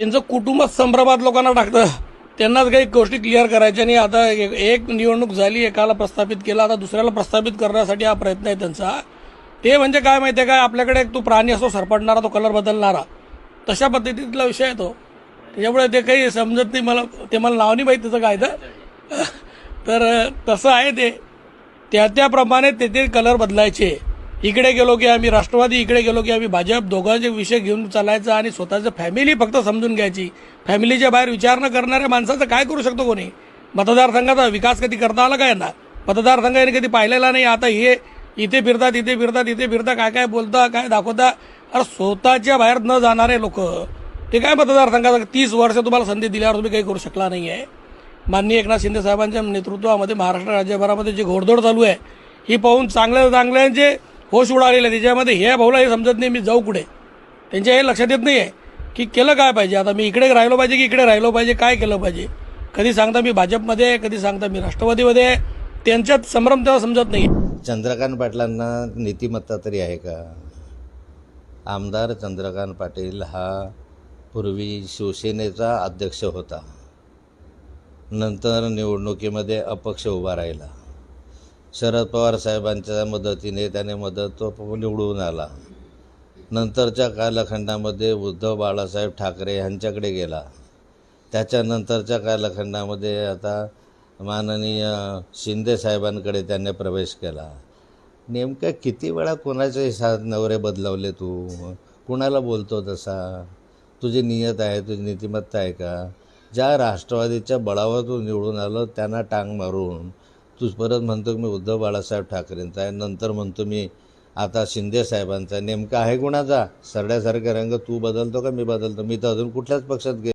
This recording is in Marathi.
त्यांचं कुटुंब संभ्रमात लोकांना टाकतं. त्यांनाच काही गोष्टी क्लिअर करायच्या आणि आता एक निवडणूक झाली एकाला प्रस्थापित केला आता दुसऱ्याला प्रस्थापित करण्यासाठी हा प्रयत्न आहे त्यांचा. ते म्हणजे काय माहिती आहे काय आपल्याकडे एक तो प्राणी असतो सरपडणारा तो कलर बदलणारा. तशा पद्धतीतला विषय आहे तो. त्याच्यामुळे ते काही समजत नाही मला. ते मला नाव नाही माहीत त्याचं काय तर. तर तसं आहे ते. त्या त्याप्रमाणे ते ते कलर बदलायचे. इकडे गेलो की आम्ही राष्ट्रवादी इकडे गेलो की आम्ही भाजप दोघांचे विषय घेऊन चालायचा आणि स्वतःचं फॅमिली फक्त समजून घ्यायची. फॅमिलीच्या बाहेर विचार न करणाऱ्या माणसाचं काय करू शकतो कोणी? मतदारसंघाचा विकास कधी करता आला काय ना मतदारसंघ याने कधी पाहिलेला नाही आता हे इथे फिरतात इथे फिरतात इथे फिरता काय काय बोलता काय दाखवता? अरे स्वतःच्या बाहेर न जाणारे लोक ते काय मतदारसंघाचा? तीस वर्ष तुम्हाला संधी दिल्यावर तुम्ही काही करू शकला नाही आहे माननीय एकनाथ शिंदे साहेबांच्या नेतृत्वामध्ये महाराष्ट्र राज्यभरामध्ये जी घोडदौड चालू आहे ही पाहून चांगल्या चांगल्यांचे होश उडालेला आहे. त्याच्यामध्ये हे भाऊला हे समजत नाही मी जाऊ कुठे? त्यांच्या हे लक्षात येत नाही आहे की केलं काय पाहिजे. आता मी इकडे राहिलो पाहिजे की इकडे राहिलो पाहिजे? काय केलं पाहिजे? कधी सांगता मी भाजपमध्ये आहे कधी सांगता मी राष्ट्रवादीमध्ये आहे. त्यांच्यात संभ्रम तेव्हा समजत नाही. चंद्रकांत पाटलांना नीतिमत्ता तरी आहे का? आमदार चंद्रकांत पाटील हा पूर्वी शिवसेनेचा अध्यक्ष होता. नंतर निवडणुकीमध्ये अपक्ष उभा राहिला. शरद पवार साहेबांच्या मदतीने त्याने मदत तो निवडून आला. नंतरच्या कालखंडामध्ये उद्धव बाळासाहेब ठाकरे यांच्याकडे गेला. त्याच्यानंतरच्या कालखंडामध्ये आता माननीय शिंदे साहेबांकडे त्यांनी प्रवेश केला. नेमक्या किती वेळा कोणाचे सा नवरे बदलवले तू? कुणाला बोलतो तसा? तुझी नियत आहे तुझी नीतिमत्ता आहे का? ज्या राष्ट्रवादीच्या बळावर तू निवडून आलं त्यांना टांग मारून तू परत म्हणतो की मी उद्धव बाळासाहेब ठाकरेंचा आहे. नंतर म्हणतो मी आता शिंदे साहेबांचा आहे. नेमका आहे कुणाचा? सरड्यासारखा रंग तू बदलतो का मी बदलतो? मी तर अजून कुठल्याच पक्षात गे